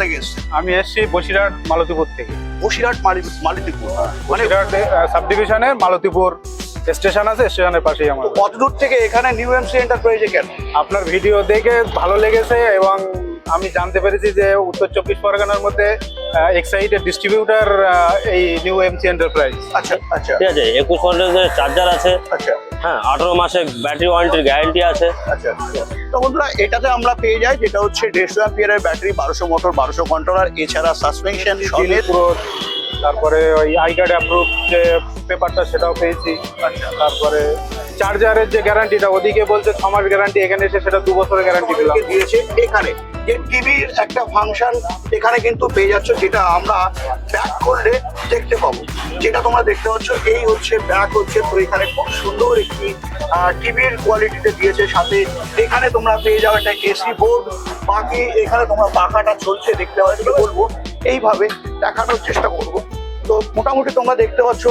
থেকে এসছেন আমি এসেছি বসিরহাট মালতীপুর থেকে। বসিরহাট মালি- মালিতিপুর? মানে বসিরহাট সাব মালতীপুর স্টেশন আছে স্টেশনের পাশেই আমার। কত দূর থেকে এখানে নিউ এমসি এন্টারপ্রাইজে কেন? আপনার ভিডিও দেখে ভালো লেগেছে এবং আমি জানতে পেরেছি যে উত্তর চব্বিশ পরগনার মধ্যে এক্সাইটেড ডিস্ট্রিবিউটার এই নিউ এমসি এন্টারপ্রাইজ আচ্ছা আচ্ছা। ঠিক আছে একুশ চার্জার আছে। আচ্ছা। হ্যাঁ আঠারো মাসে ব্যাটারি ওয়ারেন্টির গ্যারান্টি আছে। আচ্ছা তো বন্ধুরা এটাতে আমরা পেয়ে যাই যেটা হচ্ছে দেড়শো অ্যাম্পিয়ারের ব্যাটারি বারোশো মোটর বারোশো কন্ট্রোলার এছাড়া সাসপেনশন সমেত পুরো তারপরে ওই আই কার্ড অ্যাপ্রুভ যে পেপারটা সেটাও পেয়েছি। আচ্ছা। তারপরে চার্জারের যে গ্যারান্টিটা ওদিকে বলছে ছ মাস গ্যারান্টি এখানে এসে সেটা দু বছরের গ্যারান্টি দিলাম। দিয়েছে এখানে। যে টিভির একটা ফাংশন এখানে কিন্তু পেয়ে যাচ্ছ যেটা আমরা ব্যাক করলে দেখতে পাবো। যেটা তোমরা দেখতে পাচ্ছ এই হচ্ছে ব্যাক হচ্ছে। তো এখানে খুব সুন্দর একটি টিভির কোয়ালিটিতে দিয়েছে। সাথে এখানে তোমরা পেয়ে যাবে একটা এসি বোর্ড বাকি এখানে তোমরা পাখাটা চলছে দেখতে পাচ্ছ বলব এইভাবে দেখানোর চেষ্টা করব। তো মোটামুটি তোমরা দেখতে পাচ্ছ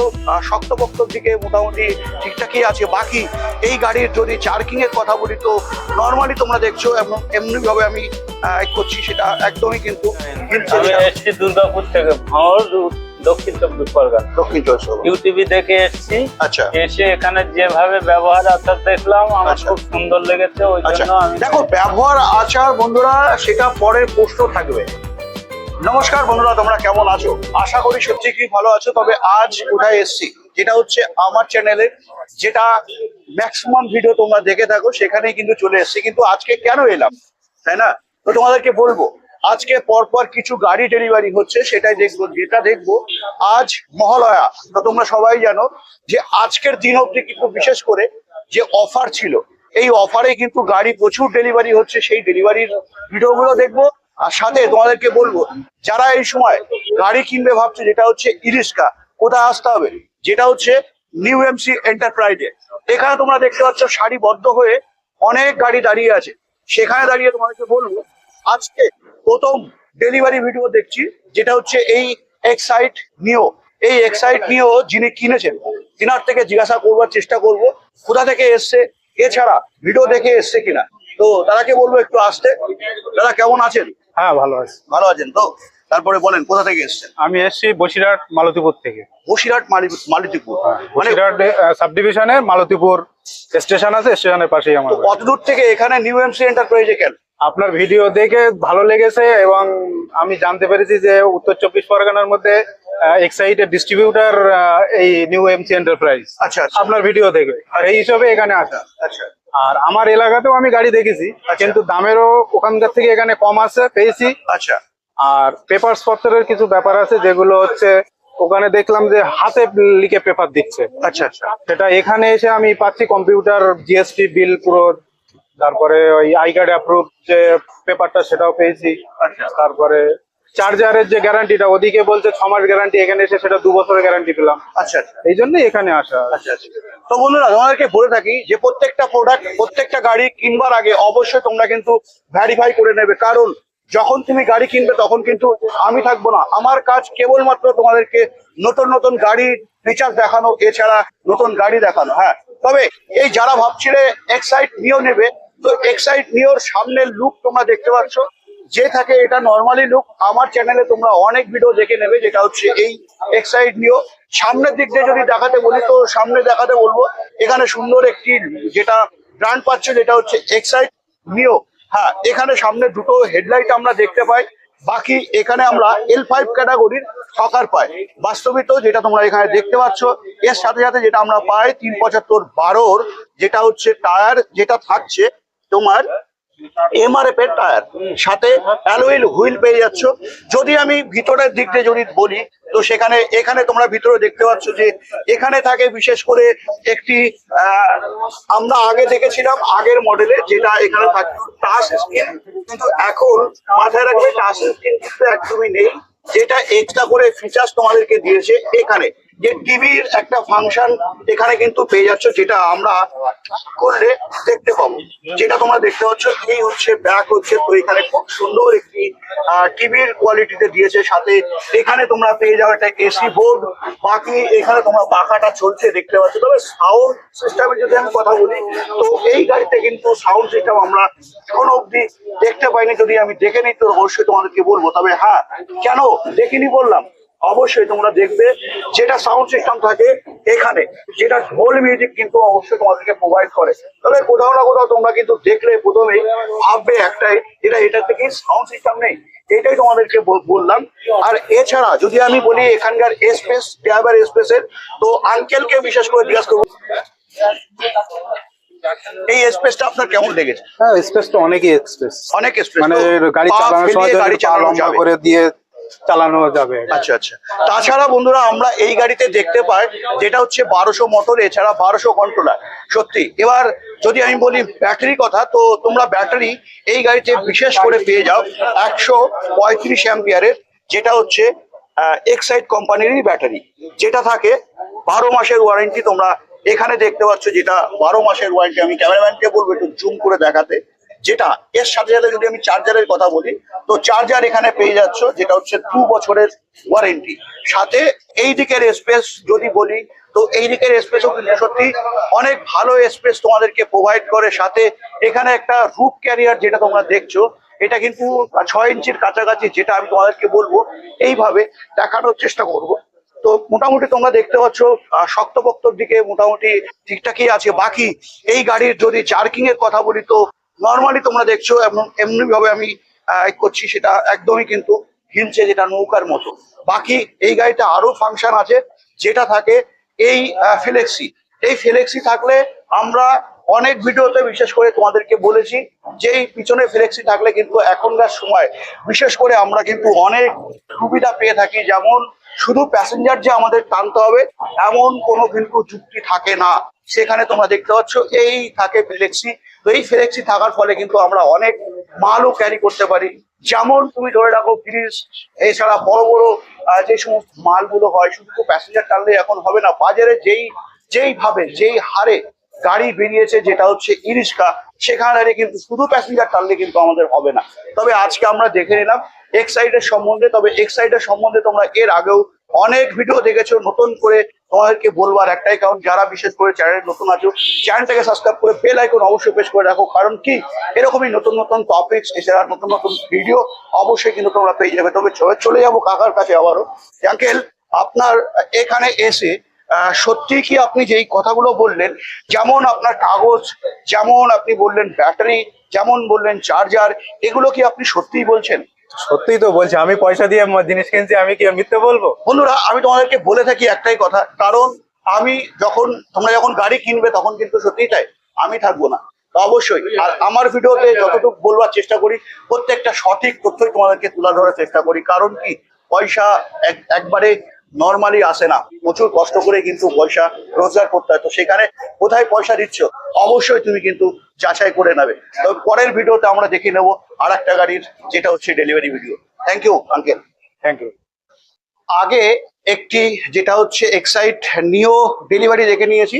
শক্তপোক্তর দিকে মোটামুটি ঠিকঠাকই আছে। বাকি এই গাড়ির যদি চার্কিং এর কথা বলি তো নর্মালি তোমরা দেখছ এমনি ভাবে আমি করছি সেটা একদমই কিন্তু দুর্গাপুর থেকে দক্ষিণ চব্বিশ পরগনা। দক্ষিণ চব্বিশ। ইউটিভি দেখে এসেছি। আচ্ছা। এসে এখানে যেভাবে ব্যবহার আচার দেখলাম আমার আচ্ছা। খুব সুন্দর লেগেছে ওই আচ্ছা। জন্য আমি দেখো ব্যবহার আচার বন্ধুরা সেটা পরের প্রশ্ন থাকবে। নমস্কার বন্ধুরা, তোমরা কেমন আছো? আশা করি সত্যি কি ভালো আছো, তবে আজ কোথায় এসছি? যেটা হচ্ছে আমার চ্যানেলে যেটা ম্যাক্সিমাম ভিডিও তোমরা দেখে থাকো, সেখানেই কিন্তু চলে এসছি। কিন্তু আজকে কেন এলাম? তাই না? তো তোমাদেরকে বলব, আজকে পরপর কিছু গাড়ি ডেলিভারি হচ্ছে, সেটাই দেখব, যেটা দেখব। আজ মহালয়া, তো তোমরা সবাই জানো যে আজকের দিন অবধি কিন্তু বিশেষ করে যে অফার ছিল, এই অফারে কিন্তু গাড়ি প্রচুর ডেলিভারি হচ্ছে, সেই ডেলিভারির ভিডিওগুলো দেখব। আর সাথে তোমাদেরকে বলব, যারা এই সময় গাড়ি কিনবে ভাবছে যেটা হচ্ছে ইরিস্কা কোথায় আসতে হবে? যেটা হচ্ছে নিউ এমসি এন্টারপ্রাইজে। এখানে তোমরা দেখতে পাচ্ছ সারিবদ্ধ হয়ে অনেক গাড়ি দাঁড়িয়ে আছে। সেখানে দাঁড়িয়ে তোমাদেরকে বলব, আজকে প্রথম ডেলিভারি ভিডিও দেখছি, যেটা হচ্ছে এই এক্সাইট নিও। এই এক্সাইট নিও যিনি কিনেছেন, তিনার থেকে জিজ্ঞাসা করবার চেষ্টা করব, কোথা থেকে এসছে, এছাড়া ভিডিও দেখে এসছে কিনা। তো তারাকে বলব একটু আসতে। দাদা, কেমন আছেন? হ্যাঁ ভালো আছে। ভালো আছেন তো? তারপরে বলেন কোথা থেকে এসছেন? আমি এসেছি বসিরহাট মালতীপুর থেকে। বসিরহাট মালি- মালিতিপুর। মানে বসিরহাট সাব ডিভিশনের মালতীপুর স্টেশন আছে স্টেশনের পাশেই আমার। কত দূর থেকে এখানে নিউ এমসি এন্টারপ্রাইজে কেন আপনার ভিডিও দেখে ভালো লেগেছে এবং আমি জানতে পেরেছি যে উত্তর চব্বিশ পরগনার মধ্যে এক্সাইটেড ডিস্ট্রিবিউটার এই নিউ এমসি এন্টারপ্রাইজ। আচ্ছা আচ্ছা। আপনার ভিডিও দেখে এই হিসাবে এখানে আসা। আচ্ছা। আর আমার এলাকাতেও আমি গাড়ি দেখেছি কিন্তু দামেরও ওখানকার থেকে এখানে কম আছে পেয়েছি। আচ্ছা। আর পেপার পত্রের কিছু ব্যাপার আছে যেগুলো হচ্ছে ওখানে দেখলাম যে হাতে লিখে পেপার দিচ্ছে। আচ্ছা আচ্ছা। সেটা এখানে এসে আমি পাচ্ছি কম্পিউটার জিএসটি বিল পুরো তারপরে ওই আই কার্ড অ্যাপ্রুভ যে পেপারটা সেটাও পেয়েছি। আচ্ছা। তারপরে চার্জারের যে গ্যারান্টিটা ওদিকে বলছে ছ মাস গ্যারান্টি এখানে এসে সেটা দু বছরের গ্যারান্টি পেলাম। আচ্ছা আচ্ছা। এই জন্যই এখানে আসা। আচ্ছা আচ্ছা। তো বন্ধুরা তোমাদেরকে বলে থাকি যে প্রত্যেকটা প্রোডাক্ট প্রত্যেকটা গাড়ি কিনবার আগে অবশ্যই তোমরা কিন্তু ভ্যারিফাই করে নেবে। কারণ যখন তুমি গাড়ি কিনবে তখন কিন্তু আমি থাকব না। আমার কাজ কেবলমাত্র তোমাদেরকে নতুন নতুন গাড়ির ফিচার দেখানো এছাড়া নতুন গাড়ি দেখানো হ্যাঁ। তবে এই যারা ভাবছিলে এক্সাইট নিও নেবে তো এক্সাইট নিওর সামনের লুক তোমরা দেখতে পাচ্ছ। যে থাকে এটা নর্মালি লুক আমার চ্যানেলে তোমরা অনেক ভিডিও দেখে নেবে, যেটা হচ্ছে এই এক্সাইড নিও সামনের দিক দিয়ে যদি দেখাতে বলি তো সামনে দেখাতে বলব, এখানে সুন্দর একটি যেটা ব্র্যান্ড পাচ্ছে যেটা হচ্ছে এক্সাইড নিও হ্যাঁ এখানে সামনে দুটো হেডলাইট আমরা দেখতে পাই, বাকি এখানে আমরা এল ফাইভ ক্যাটাগরির হকার পাই। বাস্তবিত যেটা তোমরা এখানে দেখতে পাচ্ছ, এর সাথে সাথে যেটা আমরা পাই, তিন পঁচাত্তর বারোর, যেটা হচ্ছে টায়ার যেটা থাকছে তোমার এমআরএফ এর টায়ার সাথে হুইল যদি আমি ভিতরের দিক দিয়ে বলি, তো সেখানে, এখানে তোমরা ভিতরে দেখতে যে এখানে থাকে বিশেষ করে একটি আমরা আগে দেখেছিলাম আগের মডেলে যেটা এখানে থাকতো কিন্তু এখন মাথায় রাখবে টাচ স্ক্রিন কিন্তু একদমই নেই। যেটা এক্সট্রা করে ফিচার্স তোমাদেরকে দিয়েছে এখানে। যে টিভির একটা ফাংশন এখানে কিন্তু পেয়ে যাচ্ছ, যেটা আমরা করলে দেখতে পাবো। যেটা তোমরা দেখতে পাচ্ছ, এই হচ্ছে ব্যাক হচ্ছে। তো এখানে খুব সুন্দর একটি টিভির কোয়ালিটিতে দিয়েছে। সাথে এখানে তোমরা পেয়ে যাবে একটা এসি বোর্ড বাকি এখানে তোমরা পাখাটা চলছে, দেখতে পাচ্ছ। তবে সাউন্ড সিস্টেমের যদি আমি কথা বলি, তো এই গাড়িতে কিন্তু সাউন্ড সিস্টেম আমরা এখন অব্দি দেখতে পাইনি। যদি আমি দেখে নিই, তো অবশ্যই তোমাদেরকে বলব। তবে হ্যাঁ কেন? দেখিনি বললাম। অবশ্যই তোমরা দেখবে যেটা সাউন্ড সিস্টেম থাকে এখানে যেটা ঢোল মিউজিক কিন্তু অবশ্যই তোমাদেরকে প্রোভাইড করে। তবে কোথাও না কোথাও তোমরা কিন্তু দেখলে প্রথমেই ভাববে একটাই যেটা এটা থেকে সাউন্ড সিস্টেম নেই এটাই তোমাদেরকে বললাম। আর এছাড়া যদি আমি বলি এখানকার স্পেস ড্রাইভার স্পেসের তো আঙ্কেলকে বিশেষ করে জিজ্ঞাসা করব। এই স্পেসটা আপনার কেমন লেগেছে? হ্যাঁ স্পেসটা অনেকই স্পেস অনেক স্পেস মানে গাড়ি চালানোর সময় গাড়ি চালানো করে দিয়ে চালানো যাবে। আচ্ছা আচ্ছা। তাছাড়া বন্ধুরা, আমরা এই গাড়িতে দেখতে পাই, যেটা হচ্ছে বারোশো মোটর এছাড়া বারোশো কন্ট্রোলার সত্যি, এবার যদি আমি বলি ব্যাটারি কথা, তো তোমরা ব্যাটারি এই গাড়িতে বিশেষ করে পেয়ে যাও একশো পঁয়ত্রিশ অ্যাম্পিয়ারের যেটা হচ্ছে এক্সাইড কোম্পানিরই ব্যাটারি যেটা থাকে, বারো মাসের ওয়ারেন্টি তোমরা এখানে দেখতে পাচ্ছ, যেটা বারো মাসের ওয়ারেন্টি আমি ক্যামেরাম্যানকে বলব, একটু জুম করে দেখাতে। যেটা এর সাথে সাথে যদি আমি চার্জারের কথা বলি, তো চার্জার এখানে পেয়ে যাচ্ছ, যেটা হচ্ছে দু বছরের ওয়ারেন্টি সাথে এই দিকের স্পেস যদি বলি, তো এই দিকের স্পেসও কিন্তু সত্যি অনেক ভালো স্পেস তোমাদেরকে প্রোভাইড করে। সাথে এখানে একটা রুপ ক্যারিয়ার যেটা তোমরা দেখছ, এটা কিন্তু ছয় ইঞ্চির কাছাকাছি, যেটা আমি তোমাদেরকে বলব, এইভাবে দেখানোর চেষ্টা করব। তো মোটামুটি তোমরা দেখতে পাচ্ছ শক্তপোক্তর দিকে মোটামুটি ঠিকঠাকই আছে। বাকি এই গাড়ির যদি জার্কিং এর কথা বলি, তো নর্মালি তোমরা দেখছ, এমনি ভাবে আমি করছি সেটা একদমই কিন্তু হিলছে যেটা নৌকার মতো। বাকি এই গাড়িতে আরও ফাংশন আছে, যেটা থাকে এই ফ্লেক্সি এই ফ্লেক্সি থাকলে আমরা অনেক ভিডিওতে বিশেষ করে তোমাদেরকে বলেছি যে এই পিছনে ফ্লেক্সি থাকলে কিন্তু এখনকার সময় বিশেষ করে আমরা কিন্তু অনেক সুবিধা পেয়ে থাকি, যেমন শুধু প্যাসেঞ্জার যে আমাদের টানতে হবে, এমন কোনো কিন্তু যুক্তি থাকে না। সেখানে তোমরা দেখতে পাচ্ছ, এই থাকে ফ্লেক্সি তো এই ফ্লেক্সি থাকার ফলে কিন্তু আমরা অনেক মালও ক্যারি করতে পারি। যেমন তুমি ধরে রাখো ফ্রিজ এছাড়া বড় বড় যে সমস্ত মালগুলো হয়, শুধু তো প্যাসেঞ্জার টানলে এখন হবে না। বাজারে যেই যেই ভাবে যেই হারে গাড়ি বেরিয়েছে, যেটা হচ্ছে ইরিশকা, সেখানে কিন্তু শুধু প্যাসেঞ্জার টানলে কিন্তু আমাদের হবে না। তবে আজকে আমরা দেখে নিলাম এক্সাইডের সম্বন্ধে। তবে এক্সাইডের সম্বন্ধে তোমরা এর আগেও অনেক ভিডিও দেখেছ, নতুন করে তোমাদেরকে বলবার একটাই কারণ, যারা বিশেষ করে চ্যানেল নতুন আছো চ্যানেলটাকে সাবস্ক্রাইব করে বেল আইকন অবশ্যই প্রেস করে রাখো। কারণ কি? এরকমই নতুন নতুন টপিকস এছাড়া নতুন নতুন ভিডিও অবশ্যই কিন্তু তোমরা পেয়ে যাবে। তবে চলে যাব কাকার কাছে আবারও। আঙ্কেল আপনার এখানে এসে সত্যি কি আপনি যেই কথাগুলো বললেন, যেমন আপনার কাগজ, যেমন আপনি বললেন ব্যাটারি যেমন বললেন চার্জার এগুলো কি আপনি সত্যিই বলছেন? সত্যিই তো বলছি, আমি পয়সা দিয়ে জিনিস কিনছি, আমি কি মিথ্যে বলব? বন্ধুরা, আমি তোমাদেরকে বলে থাকি একটাই কথা, কারণ আমি যখন, তোমরা যখন গাড়ি কিনবে, তখন কিন্তু সত্যি তাই, আমি থাকব না। অবশ্যই, আর আমার ভিডিওতে যতটুকু বলবার চেষ্টা করি, প্রত্যেকটা সঠিক তথ্যই তোমাদেরকে তুলে ধরার চেষ্টা করি। কারণ কি, পয়সা এক- একবারে নর্মালি আসে না। প্রচুর কষ্ট করে কিন্তু পয়সা রোজগার করতে হয়। তো সেখানে কোথায় পয়সা দিচ্ছ? অবশ্যই তুমি কিন্তু যাচাই করে নেবে। তবে পরের ভিডিওতে আমরা দেখে নেব আর একটা গাড়ির যেটা হচ্ছে delivery video thank you uncle thank you আগে একটি যেটা হচ্ছে এক্সাইট নিও ডেলিভারি দেখে নিয়েছি।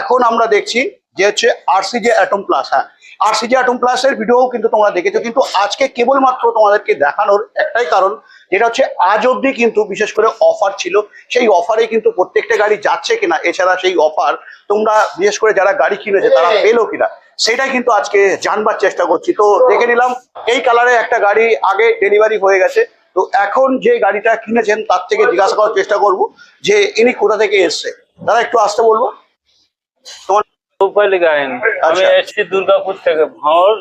এখন আমরা দেখছি যে হচ্ছে আরসিজে অ্যাটম প্লাস হ্যাঁ আরসিজে অ্যাটম প্লাসের ভিডিও কিন্তু তোমরা দেখেছ। কিন্তু আজকে কেবলমাত্র তোমাদেরকে দেখানোর একটাই কারণ যেটা হচ্ছে আজ অবধি কিন্তু বিশেষ করে অফার ছিল। সেই অফারে কিন্তু প্রত্যেকটা গাড়ি যাচ্ছে কিনা এছাড়া সেই অফার তোমরা বিশেষ করে যারা গাড়ি কিনেছে তারা পেল কিনা? সেটাই কিন্তু আজকে জানবার চেষ্টা করছি। তো দেখে নিলাম এই কালারে একটা গাড়ি আগে ডেলিভারি হয়ে গেছে। তো এখন যে গাড়িটা কিনেছেন তার থেকে জিজ্ঞাসা করার চেষ্টা করব যে ইনি কোথা থেকে এসছে। দাদা একটু আসতে বলব? তোমার আমি আচ্ছা। এসছি দুর্গাপুর থেকে। ভাঙর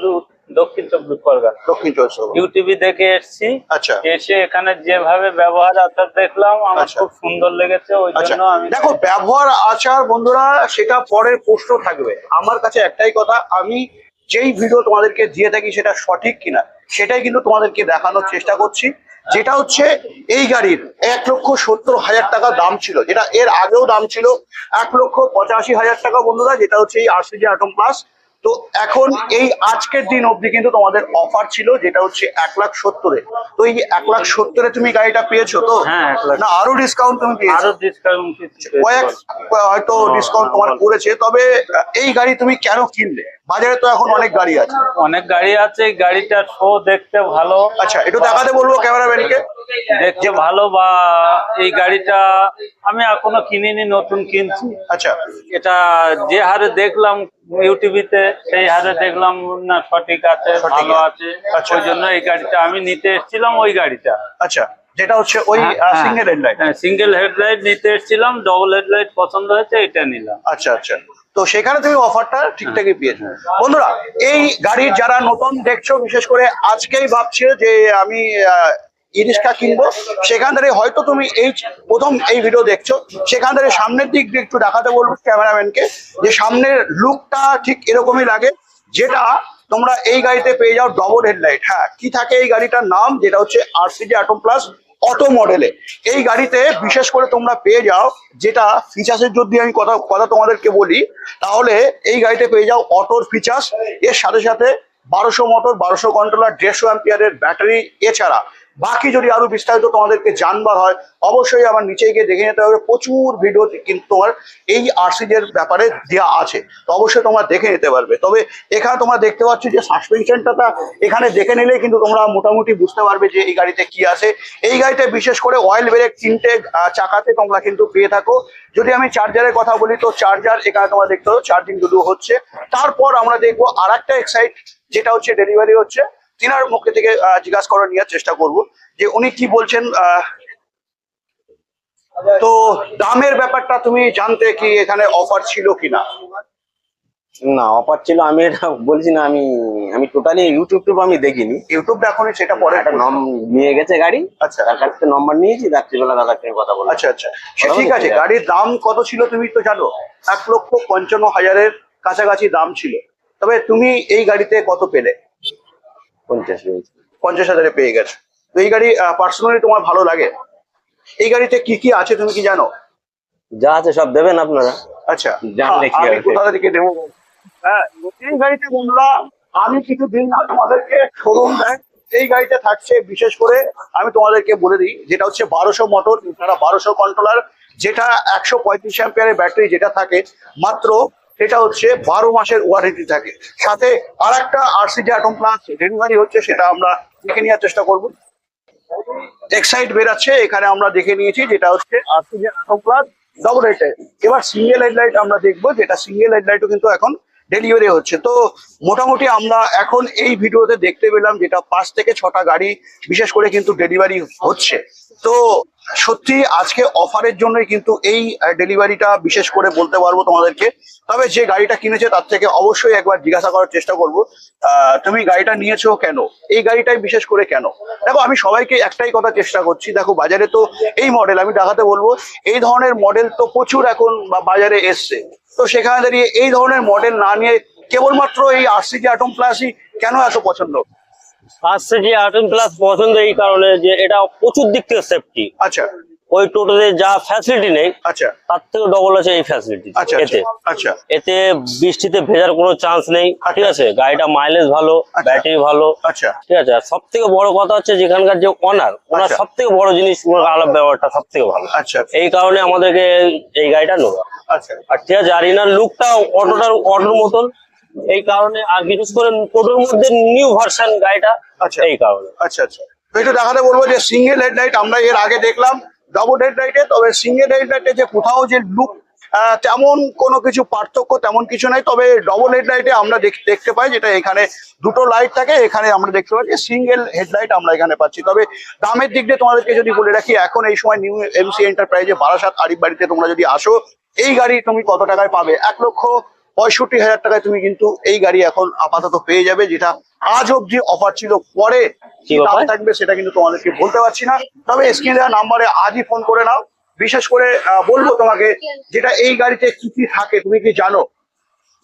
দক্ষিণ চব্বিশ পরগনা। দক্ষিণ চব্বিশ পরগনা। ইউটিভি দেখে এসছি। আচ্ছা। এসে এখানে যেভাবে ব্যবহার আচার দেখলাম আমার আচ্ছা। খুব সুন্দর লেগেছে ওই আচ্ছা। জন্য আমি দেখো ব্যবহার আচার বন্ধুরা সেটা পরের প্রশ্ন থাকবে। আমার কাছে একটাই কথা আমি যেই ভিডিও তোমাদেরকে দিয়ে থাকি সেটা সঠিক কিনা সেটাই কিন্তু তোমাদেরকে দেখানোর চেষ্টা করছি। যেটা হচ্ছে এই গাড়ির এক লক্ষ সত্তর হাজার টাকা দাম ছিল যেটা এর আগেও দাম ছিল এক লক্ষ পঁচাশি হাজার টাকা বন্ধুরা যেটা হচ্ছে এই আরসিজি আটম প্লাস তো এখন এই আজকের দিন অবধি কিন্তু তোমাদের অফার ছিল যেটা হচ্ছে এক লাখ সত্তরে। তো এই এক লাখ সত্তরে তুমি গাড়িটা পেয়েছ তো? হ্যাঁ। না আরও ডিসকাউন্ট তুমি পেয়েছ। কয়েক হয়তো ডিসকাউন্ট তোমার করেছে। তবে এই গাড়ি তুমি কেন কিনলে? বাজারে তো এখন অনেক গাড়ি আছে। অনেক গাড়ি আছে এই গাড়িটা শো দেখতে ভালো। আচ্ছা একটু দেখাতে বলব ক্যামেরাম্যানকে। দেখতে ভালো বা এই গাড়িটা আমি এখনও কিনিনি নতুন কিনছি। আচ্ছা। এটা যে হারে দেখলাম ইউটিভিতে সেই হারে দেখলাম না সঠিক আছে ভালো আছে। আচ্ছা। ওই জন্য এই গাড়িটা আমি নিতে এসেছিলাম ওই গাড়িটা। আচ্ছা যেটা হচ্ছে ওই সিঙ্গেল হেডলাইট সিঙ্গেল হেডলাইট নিতে এসেছিলাম ডবল হেডলাইট পছন্দ হয়েছে এটা নিলাম। আচ্ছা আচ্ছা। তো সেখানে তুমি অফারটা ঠিকঠাকই পেয়েছ। বন্ধুরা এই গাড়ির যারা নতুন দেখছ বিশেষ করে আজকেই ভাবছে যে আমি ইরিস্কা কিনবো, সেখান থেকে হয়তো তুমি এই প্রথম এই ভিডিও দেখছ। সেখান থেকে সামনের দিক দিয়ে একটু দেখাতে বলব ক্যামেরাম্যানকে, যে সামনের লুকটা ঠিক এরকমই লাগে, যেটা তোমরা এই গাড়িতে পেয়ে যাও ডবল হেডলাইট হ্যাঁ কি থাকে এই গাড়িটার নাম? যেটা হচ্ছে আরসিজি অটো প্লাস অটো মডেলে এই গাড়িতে বিশেষ করে তোমরা পেয়ে যাও, যেটা ফিচার্সের যদি আমি কথা কথা তোমাদেরকে বলি, তাহলে এই গাড়িতে পেয়ে যাও অটোর ফিচার্স এর সাথে সাথে বারোশো মোটর বারোশো কন্ট্রোলার দেড়শো অ্যাম্পিয়ারের ব্যাটারি এছাড়া বাকি যদি আরও বিস্তারিত তোমাদেরকে জানবার হয়, অবশ্যই আমার নিচে গিয়ে দেখে নিতে হবে, প্রচুর ভিডিও কিন্তু তোমার এই আরসিজের ব্যাপারে দেওয়া আছে। তো অবশ্যই তোমরা দেখে নিতে পারবে। তবে এখানে তোমরা দেখতে পাচ্ছ যে সাসপেনশনটা এখানে দেখে নিলেই কিন্তু তোমরা মোটামুটি বুঝতে পারবে যে এই গাড়িতে কি আছে। এই গাড়িতে বিশেষ করে অয়েল ব্রেক তিনটে চাকাতে তোমরা কিন্তু পেয়ে থাকো। যদি আমি চার্জারের কথা বলি, তো চার্জার এখানে তোমরা দেখতে পাচ্ছ চার্জিং দুটো হচ্ছে। তারপর আমরা দেখব আর একটা এক্সাইট যেটা হচ্ছে ডেলিভারি হচ্ছে। তিনার মুখে থেকে জিজ্ঞাসা করে নেওয়ার চেষ্টা করব যে উনি কি বলছেন তো দামের ব্যাপারটা তুমি জানতে কি এখানে অফার ছিল কিনা? না অফার ছিল আমি এটা বলছি না আমি আমি টোটালি ইউটিউব টুব আমি দেখিনি। ইউটিউব এখনই সেটা পরে একটা নম নিয়ে গেছে গাড়ি আচ্ছা। তার কাছ থেকে নম্বর নিয়েছি রাত্রিবেলা দাদার সঙ্গে কথা বললাম। আচ্ছা আচ্ছা। ঠিক আছে গাড়ির দাম কত ছিল তুমি তো জানো? এক লক্ষ পঞ্চান্ন হাজারের কাছাকাছি দাম ছিল। তবে তুমি এই গাড়িতে কত পেলে? পঞ্চাশ রয়েছে। পঞ্চাশ হাজারে পেয়ে গেছো। তো এই গাড়ি পার্সোনালি তোমার ভালো লাগে? এই গাড়িতে কি কি আছে তুমি কি জানো? যা আছে সব দেবেন আপনারা। আচ্ছা। জানলে কি আমি কোথা থেকে দেবো? হ্যাঁ এই গাড়িতে বন্ধুরা আমি কিছু দিন না তোমাদেরকে শোরুম দেয় এই গাড়িতে থাকছে বিশেষ করে আমি তোমাদেরকে বলে দিই যেটা হচ্ছে বারোশো মোটর এছাড়া বারোশো কন্ট্রোলার যেটা একশো পঁয়ত্রিশ অ্যাম্পিয়ারের ব্যাটারি যেটা থাকে মাত্র সেটা হচ্ছে বারো মাসের ওয়ারেন্টি থাকে। সাথে আর একটা আরসিজি অ্যাটম প্লাস ডেলিভারি হচ্ছে, সেটা আমরা দেখে নেওয়ার চেষ্টা করব। এক্সাইট বেরাচ্ছে, এখানে আমরা দেখে নিয়েছি যেটা হচ্ছে RCG atom plus double headlight এবার সিঙ্গেল হেডলাইট আমরা দেখব, যেটা সিঙ্গেল হেডলাইটও কিন্তু এখন ডেলিভারি হচ্ছে। তো মোটামুটি আমরা এখন এই ভিডিওতে দেখতে পেলাম যেটা পাঁচ থেকে ছটা গাড়ি বিশেষ করে কিন্তু ডেলিভারি হচ্ছে। তো সত্যি আজকে অফারের জন্যই কিন্তু এই ডেলিভারিটা বিশেষ করে বলতে পারব তোমাদেরকে। তবে যে গাড়িটা কিনেছে তার থেকে অবশ্যই একবার জিজ্ঞাসা করার চেষ্টা করব। তুমি গাড়িটা নিয়েছো কেন? এই গাড়িটাই বিশেষ করে কেন? দেখো, আমি সবাইকে একটাই কথা চেষ্টা করছি। দেখো, বাজারে তো এই মডেল আমি দেখাতে বলব, এই ধরনের মডেল তো প্রচুর এখন বা বাজারে এসছে। তো সেখানে দাঁড়িয়ে এই ধরনের মডেল না নিয়ে কেবলমাত্র এই আরসিজি অ্যাটম প্লাসই কেন এত পছন্দ? আর্টন প্লাস পছন্দ এই কারণে যে এটা প্রচুর দিক থেকে সেফটি আচ্ছা। ওই টোটোতে যা ফ্যাসিলিটি নেই আচ্ছা। তার থেকে ডবল আছে এই ফ্যাসিলিটি আচ্ছা এতে। আচ্ছা। আচ্ছা এতে বৃষ্টিতে ভেজার কোনো চান্স নেই ঠিক আছে? গাড়িটা মাইলেজ ভালো। ব্যাটারি ভালো আচ্ছা। ঠিক আছে? সব থেকে বড় কথা হচ্ছে যেখানকার যে ওনার ওনার। সব থেকে বড় জিনিস আলাপ ব্যবহারটা সব থেকে ভালো। আচ্ছা এই কারণে আমাদেরকে এই গাড়িটা নেওয়া। আচ্ছা। আর ঠিক আছে আর ইনার লুকটা অটোটার অটোর মতন এই কারণে আর বিশেষ করে টোটোর মধ্যে নিউ ভার্সন গাড়িটা আচ্ছা। এই কারণে। আচ্ছা আচ্ছা। একটু দেখাতে বলব যে সিঙ্গেল হেডলাইট আমরা এর আগে দেখলাম ডবল হেডলাইটে তবে সিঙ্গেল হেডলাইটে যে কোথাও যে লুক তেমন কোনো কিছু পার্থক্য তেমন কিছু নাই। তবে ডবল হেডলাইটে আমরা দেখতে পাই যেটা এখানে দুটো লাইট থাকে এখানে আমরা দেখতে পাই যে সিঙ্গেল হেডলাইট আমরা এখানে পাচ্ছি। তবে দামের দিক দিয়ে তোমাদেরকে যদি বলে রাখি এখন এই সময় নিউ এমসি এন্টারপ্রাইজে বারাসাত আরিফ বাড়িতে তোমরা যদি আসো এই গাড়ি তুমি কত টাকায় পাবে? এক লক্ষ পঁয়ষট্টি হাজার টাকায় তুমি কিন্তু এই গাড়ি এখন আপাতত পেয়ে যাবে যেটা আজ অব্দি অফার ছিল পরে কি কি দাম থাকবে সেটা কিন্তু তোমাদেরকে বলতে পারছি না। তবে স্ক্রিনে দেওয়া নাম্বারে আজই ফোন করে নাও। বিশেষ করে আহ, বলব তোমাকে যেটা এই গাড়িতে কি কি থাকে তুমি কি জানো?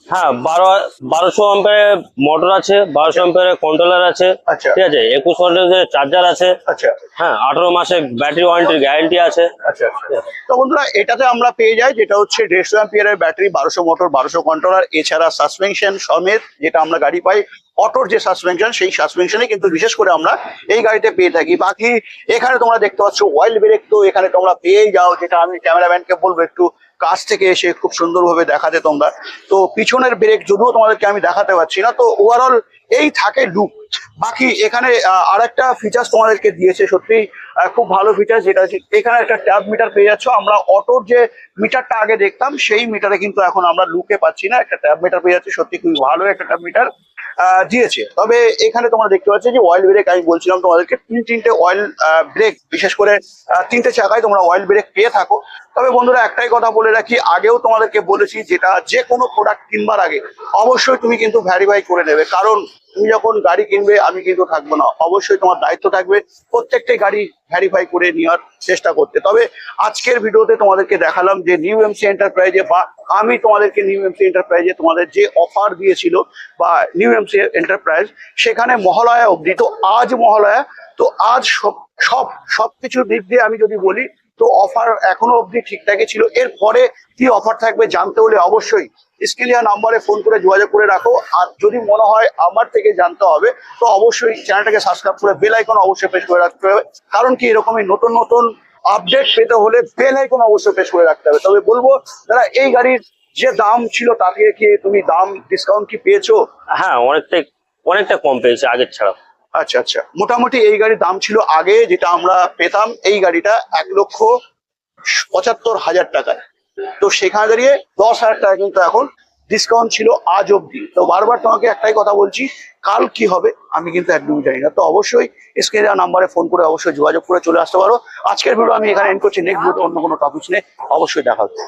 হ্যাঁ বারো বারোশো আম্পের মোটর আছে বারোশো আম্পের কন্ট্রোলার আছে আচ্ছা। ঠিক আছে? একুশ ওয়াটের চার্জার আছে। আচ্ছা। হ্যাঁ আঠারো মাসে ব্যাটারি ওয়ারেন্টির গ্যারান্টি আছে। আচ্ছা আচ্ছা। তো বন্ধুরা এটাতে আমরা পেয়ে যাই যেটা হচ্ছে দেড়শো অ্যাম্পিয়ারের ব্যাটারি বারোশো মোটর বারোশো কন্ট্রোলার এছাড়া সাসপেনশন সমেত যেটা আমরা গাড়ি পাই অটোর যে সাসপেনশন সেই সাসপেনশনে কিন্তু বিশেষ করে আমরা এই গাড়িতে পেয়ে থাকি। বাকি এখানে তোমরা দেখতে পাচ্ছ অয়েল ব্রেক তো এখানে তোমরা পেয়েই যাও যেটা আমি ক্যামেরাম্যানকে বলব একটু কাছ থেকে এসে খুব সুন্দরভাবে দেখাতে তোমরা। তো পিছনের ব্রেক যদিও তোমাদেরকে আমি দেখাতে পারছি না, তো ওভারঅল এই থাকে লুক বাকি এখানে আর একটা ফিচার্স তোমাদেরকে দিয়েছে সত্যি খুব ভালো ফিচার্স যেটা এখানে একটা ট্যাব মিটার পেয়ে যাচ্ছ। আমরা অটোর যে মিটারটা আগে দেখতাম, সেই মিটারে কিন্তু এখন আমরা লুকে পাচ্ছি না। একটা ট্যাব মিটার পেয়ে যাচ্ছে। সত্যি খুবই ভালো একটা ট্যাব মিটার দিয়েছে। তবে এখানে তোমরা দেখতে পাচ্ছ যে অয়েল ব্রেক আমি বলছিলাম তোমাদেরকে, তিন তিনটে অয়েল ব্রেক বিশেষ করে তিনটে চাকায় তোমরা অয়েল ব্রেক পেয়ে থাকো। তবে বন্ধুরা, একটাই কথা বলে রাখি, আগেও তোমাদেরকে বলেছি যেটা যে কোনো প্রোডাক্ট কিনবার আগে অবশ্যই তুমি কিন্তু ভ্যারিফাই করে নেবে। কারণ তুমি যখন গাড়ি কিনবে, আমি কিন্তু থাকব না। অবশ্যই তোমার দায়িত্ব থাকবে প্রত্যেকটাই গাড়ি ভ্যারিফাই করে নেওয়ার চেষ্টা করতে। তবে আজকের ভিডিওতে তোমাদেরকে দেখালাম যে নিউ এমসি এন্টারপ্রাইজে বা আমি তোমাদেরকে নিউ এমসি এন্টারপ্রাইজে তোমাদের যে অফার দিয়েছিল বা নিউ এমসি এন্টারপ্রাইজ সেখানে মহালয়া অবধি, তো আজ মহালয়া, তো আজ সব সব সবকিছু দিক দিয়ে আমি যদি বলি তো অফার এখনও অবধি ঠিকঠাকই ছিল। এরপরে কি অফার থাকবে জানতে হলে অবশ্যই স্ক্রিনিয়া নাম্বারে ফোন করে যোগাযোগ করে রাখো। আর যদি মনে হয় আমার থেকে জানতে হবে, তো অবশ্যই চ্যানেলটাকে সাবস্ক্রাইব করে বেল আইকন অবশ্যই প্রেস করে রাখতে হবে। কারণ কি, এরকমই নতুন নতুন আপডেট পেতে হলে বেল আইকন অবশ্যই প্রেস করে রাখতে হবে। তবে বলব দাদা এই গাড়ির যে দাম ছিল তা থেকে কি তুমি দাম ডিসকাউন্ট কি পেয়েছ? হ্যাঁ অনেকটাই, অনেকটা কম পেয়েছে আগের ছাড়া। আচ্ছা আচ্ছা। মোটামুটি এই গাড়ির দাম ছিল আগে যেটা আমরা পেতাম, এই গাড়িটা এক লক্ষ পঁচাত্তর হাজার টাকায়। তো সেখানে দাঁড়িয়ে দশ হাজার টাকা কিন্তু এখন ডিসকাউন্ট ছিল আজ অবধি। তো বারবার তোমাকে একটাই কথা বলছি, কাল কি হবে আমি কিন্তু একদমই জানি না। তো অবশ্যই স্ক্রিনে দেওয়া নাম্বারে ফোন করে অবশ্যই যোগাযোগ করে চলে আসতে পারো। আজকের ভিডিও আমি এখানে এন্ড করছি। নেক্সট ভিডিও অন্য কোনো টপিক নিয়ে অবশ্যই দেখা হচ্ছে।